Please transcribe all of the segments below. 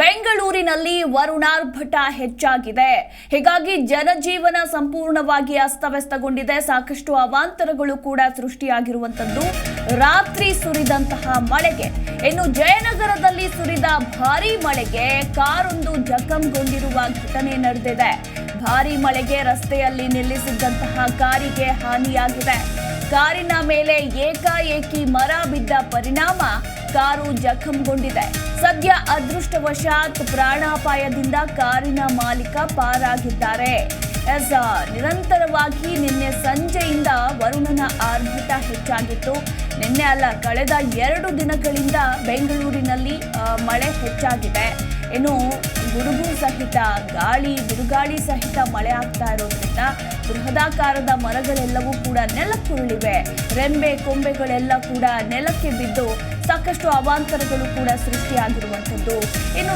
ಬೆಂಗಳೂರಿನಲ್ಲಿ ವರುಣಾರ್ಭಟ ಹೆಚ್ಚಾಗಿದೆ. ಹೀಗಾಗಿ ಜನಜೀವನ ಸಂಪೂರ್ಣವಾಗಿ ಅಸ್ತವ್ಯಸ್ತಗೊಂಡಿದೆ. ಸಾಕಷ್ಟು ಅವಾಂತರಗಳು ಕೂಡ ಸೃಷ್ಟಿಯಾಗಿರುವಂತದ್ದು ರಾತ್ರಿ ಸುರಿದಂತಹ ಮಳೆಗೆ. ಇನ್ನು ಜಯನಗರದಲ್ಲಿ ಸುರಿದ ಭಾರೀ ಮಳೆಗೆ ಕಾರೊಂದು ಜಖಂಗೊಂಡಿರುವ ಘಟನೆ ನಡೆದಿದೆ. ಭಾರೀ ಮಳೆಗೆ ರಸ್ತೆಯಲ್ಲಿ ನಿಲ್ಲಿಸಿದ್ದಂತಹ ಕಾರಿಗೆ ಹಾನಿಯಾಗಿದೆ. ಕಾರಿನ ಮೇಲೆ ಏಕಾಏಕಿ ಮರ ಬಿದ್ದ ಪರಿಣಾಮ ಕಾರು ಜಖಂಗೊಂಡಿದೆ. ಸದ್ಯ ಅದೃಷ್ಟವಶಾತ್ ಪ್ರಾಣಾಪಾಯದಿಂದ ಕಾರಿನ ಮಾಲೀಕ ಪಾರಾಗಿದ್ದಾರೆ. ಎಸ್ ನಿರಂತರವಾಗಿ ನಿನ್ನೆ ಸಂಜೆಯಿಂದ ವರುಣನ ಆರ್ಭಟ ಹೆಚ್ಚಾಗಿತ್ತು. ನಿನ್ನೆ ಅಲ್ಲ, ಕಳೆದ ಎರಡು ದಿನಗಳಿಂದ ಬೆಂಗಳೂರಿನಲ್ಲಿ ಮಳೆ ಹೆಚ್ಚಾಗಿದೆ. ಇನ್ನು ಗುಡುಗು ಸಹಿತ, ಗಾಳಿ, ಬಿರುಗಾಳಿ ಸಹಿತ ಮಳೆ ಆಗ್ತಾ ಇರೋದ್ರಿಂದ ಬೃಹದಾಕಾರದ ಮರಗಳೆಲ್ಲವೂ ಕೂಡ ನೆಲಕ್ಕುರುಳಿವೆ. ರೆಂಬೆ ಕೊಂಬೆಗಳೆಲ್ಲ ಕೂಡ ನೆಲಕ್ಕೆ ಬಿದ್ದು ಸಾಕಷ್ಟು ಅವಾಂತರಗಳು ಕೂಡ ಸೃಷ್ಟಿಯಾಗಿರುವಂಥದ್ದು. ಇನ್ನು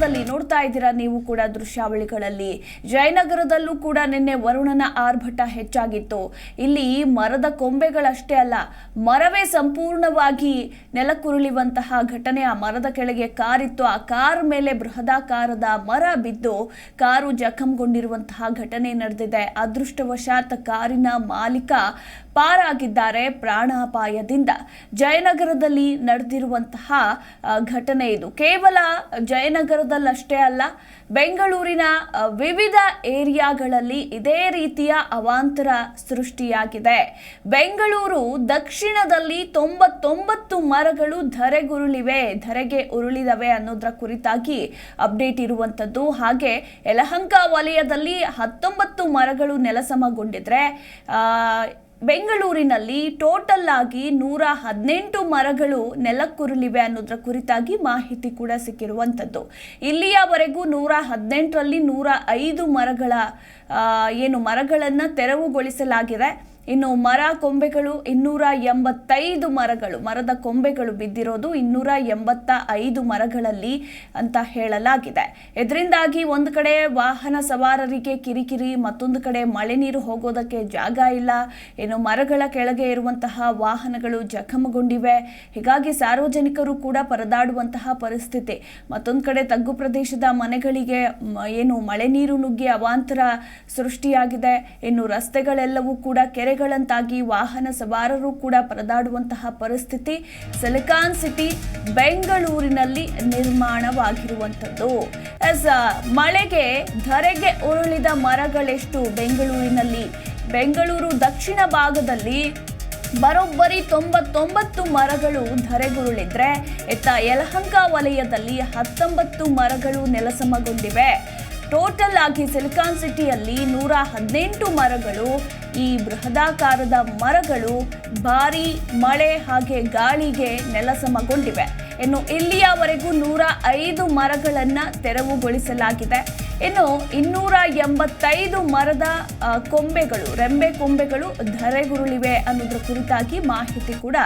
ಜಯನಗರದಲ್ಲಿ ನೋಡ್ತಾ ಇದ್ದೀರಾ ನೀವು ಕೂಡ ದೃಶ್ಯಾವಳಿಗಳಲ್ಲಿ. ಜಯನಗರದಲ್ಲೂ ಕೂಡ ನಿನ್ನೆ ವರುಣನ ಆರ್ಭಟ ಹೆಚ್ಚಾಗಿತ್ತು. ಇಲ್ಲಿ ಮರದ ಕೊಂಬೆಗಳಷ್ಟೇ ಅಲ್ಲ, ಮರವೇ ಸಂಪೂರ್ಣವಾಗಿ ನೆಲಕ್ಕುರುಳಿವಂತಹ ಘಟನೆ. ಆ ಮರದ ಕೆಳಗೆ ಕಾರಿತ್ತು. ಆ ಕಾರ್ ಮೇಲೆ ಬೃಹದಾಕಾರದ ಮರ ಬಿದ್ದು ಕಾರು ಜಖಂಗೊಂಡಿರುವಂತಹ ಘಟನೆ ನಡೆದಿದೆ. ಅದೃಷ್ಟವಶಾತ್ ಕಾರಿನ ಮಾಲೀಕ ಪಾರಾಗಿದ್ದಾರೆ ಪ್ರಾಣಾಪಾಯದಿಂದ. ಜಯನಗರದಲ್ಲಿ ನಡೆದಿರುವಂತಹ ಘಟನೆ ಇದು. ಕೇವಲ ಜಯನಗರದಲ್ಲಷ್ಟೇ ಅಲ್ಲ, ಬೆಂಗಳೂರಿನ ವಿವಿಧ ಏರಿಯಾಗಳಲ್ಲಿ ಇದೇ ರೀತಿಯ ಅವಾಂತರ ಸೃಷ್ಟಿಯಾಗಿದೆ. ಬೆಂಗಳೂರು ದಕ್ಷಿಣದಲ್ಲಿ ತೊಂಬತ್ತೊಂಬತ್ತು ಮರಗಳು ಧರೆಗುರುಳಿವೆ, ಧರೆಗೆ ಉರುಳಿದವೆ ಅನ್ನೋದರ ಕುರಿತಾಗಿ ಅಪ್ಡೇಟ್ ಇರುವಂಥದ್ದು. ಹಾಗೆ ಯಲಹಂಕ ವಲಯದಲ್ಲಿ ಹತ್ತೊಂಬತ್ತು ಮರಗಳು ನೆಲಸಮಗೊಂಡಿದ್ರೆ ಬೆಂಗಳೂರಿನಲ್ಲಿ ಟೋಟಲ್ ಆಗಿ ನೂರ ಹದಿನೆಂಟು ಮರಗಳು ನೆಲಕ್ಕುರುಳಿವೆ ಅನ್ನೋದ್ರ ಕುರಿತಾಗಿ ಮಾಹಿತಿ ಕೂಡ ಸಿಕ್ಕಿರುವಂಥದ್ದು. ಇಲ್ಲಿಯವರೆಗೂ ನೂರ ಹದಿನೆಂಟರಲ್ಲಿ ನೂರ ಐದು ಮರಗಳ ಏನು ಮರಗಳನ್ನು ತೆರವುಗೊಳಿಸಲಾಗಿದೆ. ಇನ್ನು ಮರ ಕೊಂಬೆಗಳು ಇನ್ನೂರ ಎಂಬತ್ತೈದು ಮರಗಳು, ಮರದ ಕೊಂಬೆಗಳು ಬಿದ್ದಿರೋದು ಇನ್ನೂರ ಎಂಬತ್ತ ಐದು ಮರಗಳಲ್ಲಿ ಅಂತ ಹೇಳಲಾಗಿದೆ. ಇದರಿಂದಾಗಿ ಒಂದು ಕಡೆ ವಾಹನ ಸವಾರರಿಗೆ ಕಿರಿಕಿರಿ, ಮತ್ತೊಂದು ಕಡೆ ಮಳೆ ನೀರು ಹೋಗೋದಕ್ಕೆ ಜಾಗ ಇಲ್ಲ. ಇನ್ನು ಮರಗಳ ಕೆಳಗೆ ಇರುವಂತಹ ವಾಹನಗಳು ಜಖಮಗೊಂಡಿವೆ. ಹೀಗಾಗಿ ಸಾರ್ವಜನಿಕರು ಕೂಡ ಪರದಾಡುವಂತಹ ಪರಿಸ್ಥಿತಿ. ಮತ್ತೊಂದು ಕಡೆ ತಗ್ಗು ಪ್ರದೇಶದ ಮನೆಗಳಿಗೆ ಏನು ಮಳೆ ನೀರು ನುಗ್ಗಿ ಅವಾಂತರ ಸೃಷ್ಟಿಯಾಗಿದೆ. ಇನ್ನು ರಸ್ತೆಗಳೆಲ್ಲವೂ ಕೂಡ ಕೆರೆಗಳಂತಾಗಿ ವಾಹನ ಸವಾರರು ಕೂಡ ಪರದಾಡುವಂತಹ ಪರಿಸ್ಥಿತಿ ಸಿಲಿಕಾನ್ ಸಿಟಿ ಬೆಂಗಳೂರಿನಲ್ಲಿ ನಿರ್ಮಾಣವಾಗಿರುವಂಥದ್ದು. ಎಸ್ ಮಳೆಗೆ ಧರೆಗೆ ಉರುಳಿದ ಮರಗಳೆಷ್ಟು ಬೆಂಗಳೂರಿನಲ್ಲಿ. ಬೆಂಗಳೂರು ದಕ್ಷಿಣ ಭಾಗದಲ್ಲಿ ಬರೋಬ್ಬರಿ ತೊಂಬತ್ತೊಂಬತ್ತು ಮರಗಳು ಧರೆಗುರುಳಿದ್ರೆ ಎತ್ತ ಯಲಹಂಕ ವಲಯದಲ್ಲಿ ಹತ್ತೊಂಬತ್ತು ಮರಗಳು ನೆಲಸಮಗೊಂಡಿವೆ. ಟೋಟಲ್ ಆಗಿ ಸಿಲಿಕಾನ್ ಸಿಟಿಯಲ್ಲಿ ನೂರ ಹದಿನೆಂಟು ಮರಗಳು, ಈ ಬೃಹದಾಕಾರದ ಮರಗಳು ಭಾರಿ ಮಳೆ ಹಾಗೆ ಗಾಳಿಗೆ ನೆಲಸಮಗೊಂಡಿವೆ. ಇನ್ನು ಇಲ್ಲಿಯವರೆಗೂ ನೂರ ಐದು ಮರಗಳನ್ನು ತೆರವುಗೊಳಿಸಲಾಗಿದೆ. ಇನ್ನು ಇನ್ನೂರ ಎಂಬತ್ತೈದು ಮರದ ಕೊಂಬೆಗಳು, ರೆಂಬೆ ಕೊಂಬೆಗಳು ಧರೆಗುರುಳಿವೆ ಅನ್ನೋದ್ರ ಕುರಿತಾಗಿ ಮಾಹಿತಿ ಕೂಡ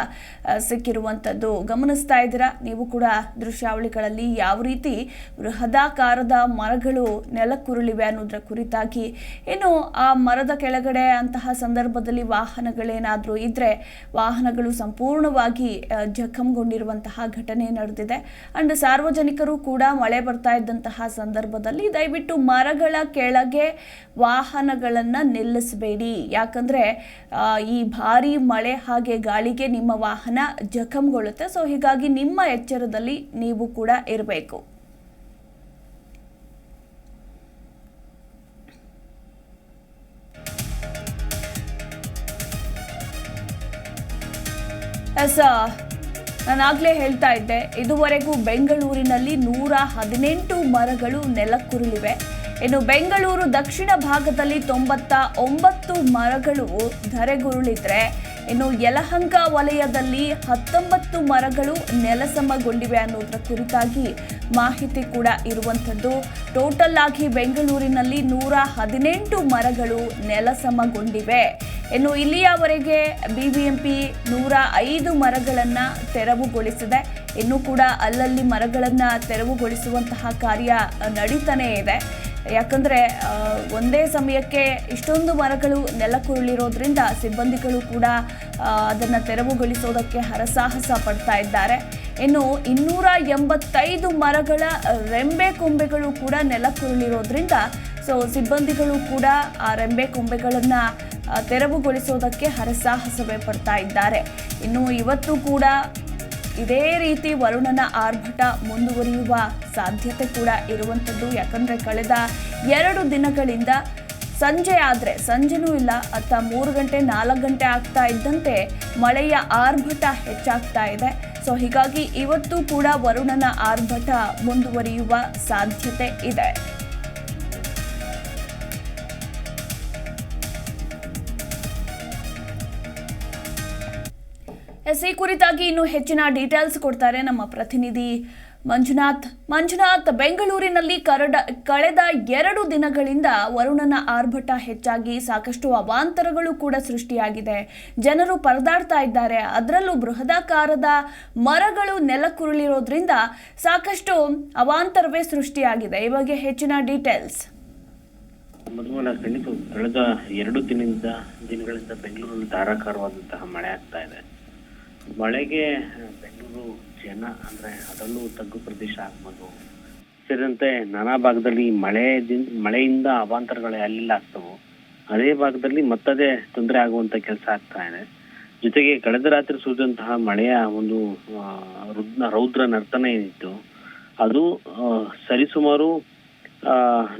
ಸಿಕ್ಕಿರುವಂಥದ್ದು. ಗಮನಿಸ್ತಾ ಇದ್ದೀರಾ? ನೀವು ಕೂಡ ದೃಶ್ಯಾವಳಿಗಳಲ್ಲಿ ಯಾವ ರೀತಿ ಬೃಹದಾಕಾರದ ಮರಗಳು ನೆಲಕ್ಕುರುಳಿವೆ ಅನ್ನೋದ್ರ ಕುರಿತಾಗಿ. ಇನ್ನು ಆ ಮರದ ಕೆಳಗಡೆ ಅಂತಹ ಸಂದರ್ಭದಲ್ಲಿ ವಾಹನಗಳೇನಾದರೂ ಇದ್ದರೆ ವಾಹನಗಳು ಸಂಪೂರ್ಣವಾಗಿ ಜಖಂಗೊಂಡಿರುವಂತಹ ಘಟನೆ ನಡೆದಿದೆ. ಅಂಡ್ ಸಾರ್ವಜನಿಕರು ಕೂಡ ಮಳೆ ಬರ್ತಾ ಇದ್ದಂತಹ ಸಂದರ್ಭದಲ್ಲಿ ದಯವಿಟ್ಟು ಮರಗಳ ಕೆಳಗೆ ವಾಹನಗಳನ್ನು ನಿಲ್ಲಿಸಬೇಡಿ. ಯಾಕಂದ್ರೆ ಈ ಭಾರಿ ಮಳೆ ಹಾಗೆ ಗಾಳಿಗೆ ನಿಮ್ಮ ವಾಹನ ಜಖಂಗೊಳ್ಳುತ್ತೆ ಸೊ ಹೀಗಾಗಿ ನಿಮ್ಮ ಎಚ್ಚರದಲ್ಲಿ ನೀವು ಕೂಡ ಇರಬೇಕು. ಎಸ್ ನಾನಾಗಲೇ ಹೇಳ್ತಾ ಇದ್ದೆ, ಇದುವರೆಗೂ ಬೆಂಗಳೂರಿನಲ್ಲಿ ನೂರ ಹದಿನೆಂಟು ಮರಗಳು ನೆಲಕ್ಕುರುಳಿವೆ. ಇನ್ನು ಬೆಂಗಳೂರು ದಕ್ಷಿಣ ಭಾಗದಲ್ಲಿ ತೊಂಬತ್ತ ಒಂಬತ್ತು ಮರಗಳು ಧರೆಗುರುಳಿದ್ರೆ, ಇನ್ನು ಯಲಹಂಕ ವಲಯದಲ್ಲಿ ಹತ್ತೊಂಬತ್ತು ಮರಗಳು ನೆಲಸಮಗೊಂಡಿವೆ ಅನ್ನೋದರ ಕುರಿತಾಗಿ ಮಾಹಿತಿ ಕೂಡ ಇರುವಂಥದ್ದು. ಟೋಟಲ್ ಆಗಿ ಬೆಂಗಳೂರಿನಲ್ಲಿ ನೂರ ಹದಿನೆಂಟು ಮರಗಳು ನೆಲಸಮಗೊಂಡಿವೆ. ಇನ್ನು ಇಲ್ಲಿಯವರೆಗೆ ಬಿಬಿಎಂಪಿ ನೂರ ಐದು ಮರಗಳನ್ನು ತೆರವುಗೊಳಿಸಿದೆ. ಇನ್ನೂ ಕೂಡ ಅಲ್ಲಲ್ಲಿ ಮರಗಳನ್ನು ತೆರವುಗೊಳಿಸುವಂತಹ ಕಾರ್ಯ ನಡೀತಾನೇ ಇದೆ. ಯಾಕಂದರೆ ಒಂದೇ ಸಮಯಕ್ಕೆ ಇಷ್ಟೊಂದು ಮರಗಳು ನೆಲಕ್ಕುರುಳಿರೋದ್ರಿಂದ ಸಿಬ್ಬಂದಿಗಳು ಕೂಡ ಅದನ್ನು ತೆರವುಗೊಳಿಸೋದಕ್ಕೆ ಹರಸಾಹಸ ಪಡ್ತಾ ಇದ್ದಾರೆ. ಇನ್ನು ಇನ್ನೂರ ಎಂಬತ್ತೈದು ಮರಗಳ ರೆಂಬೆ ಕೊಂಬೆಗಳು ಕೂಡ ನೆಲಕ್ಕುರುಳಿರೋದ್ರಿಂದ, ಸೊ ಸಿಬ್ಬಂದಿಗಳು ಕೂಡ ಆ ರೆಂಬೆ ಕೊಂಬೆಗಳನ್ನು ತೆರವುಗೊಳಿಸೋದಕ್ಕೆ ಹರಸಾಹಸವೇ ಪಡ್ತಾ ಇದ್ದಾರೆ. ಇನ್ನು ಇವತ್ತು ಕೂಡ ಇದೇ ರೀತಿ ವರುಣನ ಆರ್ಭಟ ಮುಂದುವರಿಯುವ ಸಾಧ್ಯತೆ ಕೂಡ ಇರುವಂಥದ್ದು. ಯಾಕಂದರೆ ಕಳೆದ ಎರಡು ದಿನಗಳಿಂದ ಸಂಜೆ ಆದರೆ, ಸಂಜೆನೂ ಇಲ್ಲ, ಅತ್ತ ಮೂರು ಗಂಟೆ, ನಾಲ್ಕು ಗಂಟೆ ಆಗ್ತಾ ಇದ್ದಂತೆ ಮಳೆಯ ಆರ್ಭಟ ಹೆಚ್ಚಾಗ್ತಾ ಇದೆ. ಸೊ, ಹೀಗಾಗಿ ಇವತ್ತು ಕೂಡ ವರುಣನ ಆರ್ಭಟ ಮುಂದುವರಿಯುವ ಸಾಧ್ಯತೆ ಇದೆ. ಎಸ್ ಈ ಕುರಿತಾಗಿ ಇನ್ನು ಹೆಚ್ಚಿನ ಡೀಟೇಲ್ಸ್ ಕೊಡ್ತಾರೆ ನಮ್ಮ ಪ್ರತಿನಿಧಿ ಮಂಜುನಾಥ್. ಮಂಜುನಾಥ್, ಬೆಂಗಳೂರಿನಲ್ಲಿ ಕರಡ, ಕಳೆದ ಎರಡು ದಿನಗಳಿಂದ ವರುಣನ ಆರ್ಭಟ ಹೆಚ್ಚಾಗಿ ಸಾಕಷ್ಟು ಅವಾಂತರಗಳು ಕೂಡ ಸೃಷ್ಟಿಯಾಗಿದೆ. ಜನರು ಪರದಾಡ್ತಾ ಇದ್ದಾರೆ. ಅದರಲ್ಲೂ ಬೃಹದಾಕಾರದ ಮರಗಳು ನೆಲಕ್ಕುರುಳಿರೋದ್ರಿಂದ ಸಾಕಷ್ಟು ಅವಾಂತರವೇ ಸೃಷ್ಟಿಯಾಗಿದೆ. ಈ ಬಗ್ಗೆ ಹೆಚ್ಚಿನ ಡೀಟೇಲ್ಸ್. ಖಂಡಿತ ಕಳೆದ ಎರಡು ದಿನದಿಂದ, ದಿನಗಳಿಂದ ಬೆಂಗಳೂರಲ್ಲಿ ಧಾರಾಕಾರವಾದಂತಹ ಮಳೆ ಆಗ್ತಾ ಇದೆ. ಮಳೆಗೆ ಬೆಂಗಳೂರು ಜನ ಅಂದ್ರೆ ಅದರಲ್ಲೂ ತಗ್ಗು ಪ್ರದೇಶ ಆಗ್ಬೋದು. ಸೇರಿದಂತೆ ನಾನಾ ಭಾಗದಲ್ಲಿ ಮಳೆ ಮಳೆಯಿಂದ ಅವಾಂತರಗಳು ಅಲ್ಲಿಲ್ಲ ಆಗ್ತವು. ಅದೇ ಭಾಗದಲ್ಲಿ ಮತ್ತದೇ ತೊಂದರೆ ಆಗುವಂತ ಕೆಲಸ ಆಗ್ತಾ ಇದೆ. ಜೊತೆಗೆ ಕಳೆದ ರಾತ್ರಿ ಸುರಿದಂತಹ ಮಳೆಯ ಒಂದು ಆ, ರುದ್ನ ರೌದ್ರ ನರ್ತನ ಏನಿತ್ತು ಅದು ಸರಿಸುಮಾರು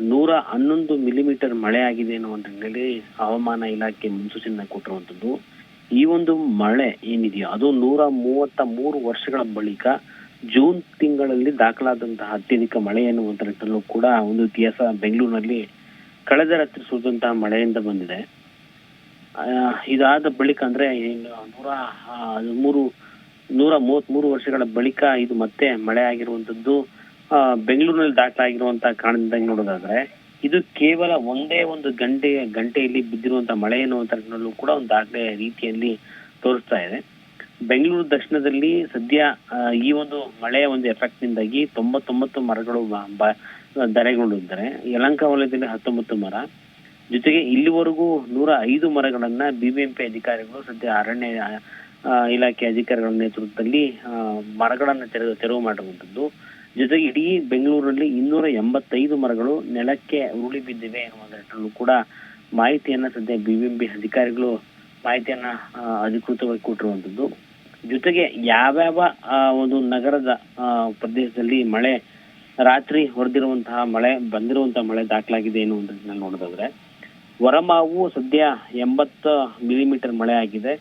ನೂರ ಹನ್ನೊಂದು ಮಿಲಿಮೀಟರ್ ಮಳೆ ಆಗಿದೆ ಅನ್ನುವಂಥ ಹಿನ್ನೆಲೆ ಹವಾಮಾನ ಇಲಾಖೆ ಮುನ್ಸೂಚನೆ ಕೊಟ್ಟಿರುವಂತದ್ದು. ಈ ಒಂದು ಮಳೆ ಏನಿದೆಯೋ, ಅದು ನೂರ ಮೂವತ್ತ ಮೂರು ವರ್ಷಗಳ ಬಳಿಕ ಜೂನ್ ತಿಂಗಳಲ್ಲಿ ದಾಖಲಾದಂತಹ ಅತ್ಯಧಿಕ ಮಳೆ ಎನ್ನುವಂತ ನಿಟ್ಟಿನಲ್ಲೂ ಕೂಡ ಒಂದು ಇತಿಹಾಸ ಬೆಂಗಳೂರಿನಲ್ಲಿ ಕಳೆದ ರಾತ್ರಿ ಸುರಿದಂತಹ ಮಳೆಯಿಂದ ಬಂದಿದೆ. ಇದಾದ ಬಳಿಕ ಅಂದ್ರೆ ನೂರ ಮೂರು, ನೂರ ಮೂವತ್ಮೂರು ವರ್ಷಗಳ ಬಳಿಕ ಇದು ಮತ್ತೆ ಮಳೆ ಆಗಿರುವಂತದ್ದು ಬೆಂಗಳೂರಿನಲ್ಲಿ ದಾಖಲಾಗಿರುವಂತಹ ಕಾರಣದಿಂದ ನೋಡೋದಾದ್ರೆ ಇದು ಕೇವಲ ಒಂದೇ ಒಂದು ಗಂಟೆ, ಗಂಟೆಯಲ್ಲಿ ಬಿದ್ದಿರುವಂತಹ ಮಳೆ ನಿಟ್ಟಿನಲ್ಲೂ ಕೂಡ ಒಂದು ದಾಖಲೆ ರೀತಿಯಲ್ಲಿ ತೋರಿಸ್ತಾ ಇದೆ. ಬೆಂಗಳೂರು ದಕ್ಷಿಣದಲ್ಲಿ ಸದ್ಯ ಈ ಒಂದು ಮಳೆಯ ಒಂದು ಎಫೆಕ್ಟ್ ನಿಂದಾಗಿ ತೊಂಬತ್ತೊಂಬತ್ತು ಮರಗಳು ಧರೆಗೊಂಡಿದ್ದಾರೆ ಯಲಂಕ ವಲಯದಲ್ಲಿ ಹತ್ತೊಂಬತ್ತು ಮರ. ಜೊತೆಗೆ ಇಲ್ಲಿವರೆಗೂ ನೂರ ಐದು ಮರಗಳನ್ನ ಬಿಬಿಎಂಪಿ ಅಧಿಕಾರಿಗಳು ಸದ್ಯ ಅರಣ್ಯ ಇಲಾಖೆ ಅಧಿಕಾರಿಗಳ ನೇತೃತ್ವದಲ್ಲಿ ಮರಗಳನ್ನು ತೆರವು ತೆರವು ಮಾಡಿರುವಂತದ್ದು. ಜೊತೆಗೆ ಇಡೀ ಬೆಂಗಳೂರಲ್ಲಿ ಇನ್ನೂರ ಎಂಬತ್ತೈದು ಮರಗಳು ನೆಲಕ್ಕೆ ಉರುಳಿ ಬಿದ್ದಿವೆ ಎನ್ನುವುದರಲ್ಲೂ ಕೂಡ ಮಾಹಿತಿಯನ್ನ ಸದ್ಯ ಬಿಬಿಎಂಪಿ ಅಧಿಕಾರಿಗಳು ಮಾಹಿತಿಯನ್ನ ಅಧಿಕೃತವಾಗಿ ಕೊಟ್ಟಿರುವಂತದ್ದು ಜೊತೆಗೆ ಯಾವ್ಯಾವ ಒಂದು ನಗರದ ಪ್ರದೇಶದಲ್ಲಿ ಮಳೆ, ರಾತ್ರಿ ಹೊಡೆದಿರುವಂತಹ ಮಳೆ, ಬಂದಿರುವಂತಹ ಮಳೆ ದಾಖಲಾಗಿದೆ ಎನ್ನುವಂಥದ್ದನ್ನ ನೋಡೋದಾದ್ರೆ ಹೊರಮಾವು ಸದ್ಯ ಎಂಬತ್ತು ಮಿಲಿಮೀಟರ್ ಮಳೆ ಆಗಿದೆ.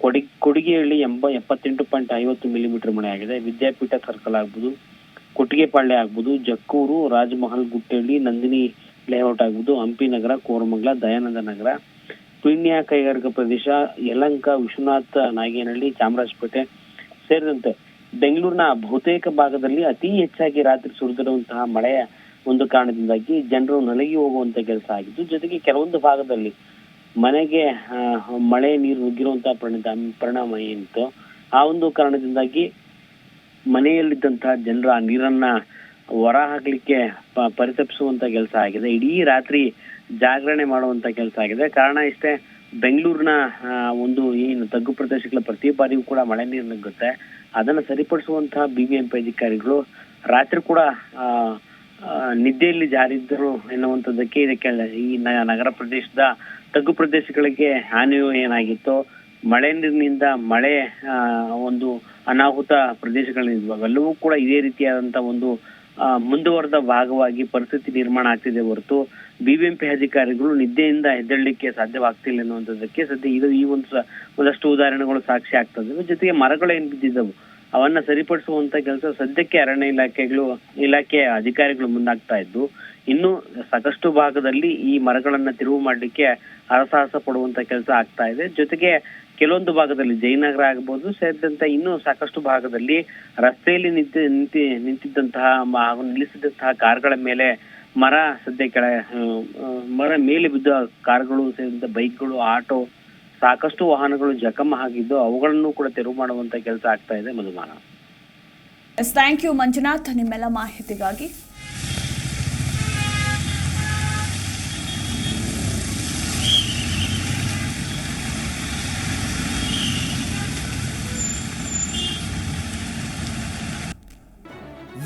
ಕೊಡಿ, ಕೊಡಿಗೆಹಳ್ಳಿ ಎಂಬ ಎಪ್ಪತ್ತೆಂಟು ಪಾಯಿಂಟ್ ಐವತ್ತು ಮಿಲಿಮೀಟರ್ ಮಳೆ ಆಗಿದೆ. ವಿದ್ಯಾಪೀಠ ಸರ್ಕಲ್ ಆಗ್ಬೋದು ಕೊಟ್ಟಿಗೆಪಾಳ್ಯ ಆಗ್ಬೋದು, ಜಕ್ಕೂರು, ರಾಜಮಹಲ್, ಗುಟ್ಟಳ್ಳಿ, ನಂದಿನಿ ಲೇಔಟ್ ಆಗ್ಬೋದು, ಹಂಪಿ ನಗರ, ಕೋರಮಂಗಲ, ದಯಾನಂದ ನಗರ. ಪುಣ್ಯ ಕೈಗಾರಿಕಾ ಪ್ರದೇಶ, ಯಲಂಕ, ವಿಶ್ವನಾಥ, ನಾಗೇನಹಳ್ಳಿ, ಚಾಮರಾಜಪೇಟೆ ಸೇರಿದಂತೆ ಬೆಂಗಳೂರಿನ ಬಹುತೇಕ ಭಾಗದಲ್ಲಿ ಅತಿ ಹೆಚ್ಚಾಗಿ ರಾತ್ರಿ ಸುರಿದಿರುವಂತಹ ಮಳೆಯ ಒಂದು ಕಾರಣದಿಂದಾಗಿ ಜನರು ನಲಗಿ ಹೋಗುವಂತ ಕೆಲಸ ಆಗಿದ್ದು, ಜೊತೆಗೆ ಕೆಲವೊಂದು ಭಾಗದಲ್ಲಿ ಮನೆಗೆ ಮಳೆ ನೀರು ನುಗ್ಗಿರುವಂತಹ ಪರಿಣಾಮ ಪರಿಣಾಮ ಏನಿತ್ತು ಆ ಒಂದು ಕಾರಣದಿಂದಾಗಿ ಮನೆಯಲ್ಲಿದ್ದಂತಹ ಜನರ ನೀರನ್ನ ಹೊರ ಹಾಕ್ಲಿಕ್ಕೆ ಪರಿತಪಿಸುವಂತ ಕೆಲಸ ಆಗಿದೆ. ಇಡೀ ರಾತ್ರಿ ಜಾಗರಣೆ ಮಾಡುವಂತ ಕೆಲಸ ಆಗಿದೆ. ಕಾರಣ ಇಷ್ಟೇ, ಬೆಂಗಳೂರಿನ ಒಂದು ಏನು ತಗ್ಗು ಪ್ರದೇಶಗಳ ಪ್ರತಿ ಬಾರಿಯೂ ಕೂಡ ಮಳೆ ನೀರು ನುಗ್ಗುತ್ತೆ. ಅದನ್ನ ಸರಿಪಡಿಸುವಂತಹ ಬಿಬಿಎಂಪಿ ಅಧಿಕಾರಿಗಳು ರಾತ್ರಿ ಕೂಡ ನಿದ್ದೆಯಲ್ಲಿ ಜಾರಿದ್ದರು ಎನ್ನುವಂಥದ್ದಕ್ಕೆ ಇದಕ್ಕೆ ಈ ನಗರ ಪ್ರದೇಶದ ತಗ್ಗು ಪ್ರದೇಶಗಳಿಗೆ ಹಾನಿಯು ಏನಾಗಿತ್ತು? ಮಳೆ ನೀರಿನಿಂದ ಮಳೆ ಒಂದು ಅನಾಹುತ ಪ್ರದೇಶಗಳಿದ್ವು ಅವೆಲ್ಲವೂ ಕೂಡ ಇದೇ ರೀತಿಯಾದಂತ ಒಂದು ಮುಂದುವರೆದ ಭಾಗವಾಗಿ ಪರಿಸ್ಥಿತಿ ನಿರ್ಮಾಣ ಆಗ್ತಿದೆ ಹೊರತು ಬಿಬಿಎಂಪಿ ಅಧಿಕಾರಿಗಳು ನಿದ್ದೆಯಿಂದ ಹೆದರಲಿಕ್ಕೆ ಸಾಧ್ಯವಾಗ್ತಿಲ್ಲ ಅನ್ನುವಂಥದ್ದಕ್ಕೆ ಸದ್ಯ ಇದು ಈ ಒಂದು ಒಂದಷ್ಟು ಉದಾಹರಣೆಗಳು ಸಾಕ್ಷಿ ಆಗ್ತದೆ ಜೊತೆಗೆ ಮರಗಳು ಏನ್ ಬಿದ್ದಿದ್ದವು? ಅವನ್ನ ಸರಿಪಡಿಸುವಂತ ಕೆಲಸ ಸದ್ಯಕ್ಕೆ ಅರಣ್ಯ ಇಲಾಖೆಗಳು, ಇಲಾಖೆ ಅಧಿಕಾರಿಗಳು ಮುಂದಾಗ್ತಾ ಇದ್ದು, ಇನ್ನು ಸಾಕಷ್ಟು ಭಾಗದಲ್ಲಿ ಈ ಮರಗಳನ್ನ ತಿರುವು ಮಾಡಲಿಕ್ಕೆ ಹರಸಾಹಸ ಪಡುವಂತ ಕೆಲಸ ಆಗ್ತಾ ಇದೆ. ಜೊತೆಗೆ ಕೆಲವೊಂದು ಭಾಗದಲ್ಲಿ ಜಯನಗರ ಆಗ್ಬೋದು, ಸೇರಿದಂತೆ ಇನ್ನೂ ಸಾಕಷ್ಟು ಭಾಗದಲ್ಲಿ ರಸ್ತೆಯಲ್ಲಿ ನಿಂತಿ ನಿಂತಿ, ನಿಂತಿದ್ದಂತಹ ಹಾಗೂ ನಿಲ್ಲಿಸಿದಂತಹ ಕಾರ್ಗಳ ಮೇಲೆ ಮರ ಸದ್ಯ ಕೆಳ ಮರ ಮೇಲೆ ಬಿದ್ದ ಕಾರ್ಗಳು ಸೇರಿದಂತೆ ಬೈಕ್ಗಳು, ಆಟೋ, ಸಾಕಷ್ಟು ವಾಹನಗಳು ಜಖಮ್ ಆಗಿದ್ದು ಅವುಗಳನ್ನು ಕೂಡ ತೆರವು ಮಾಡುವಂತ ಕೆಲಸ ಆಗ್ತಾ ಇದೆ ಮಧುಮಾನ ಥ್ಯಾಂಕ್ ಯು ಮಂಜುನಾಥ್, ನಿಮ್ಮೆಲ್ಲ ಮಾಹಿತಿಗಾಗಿ.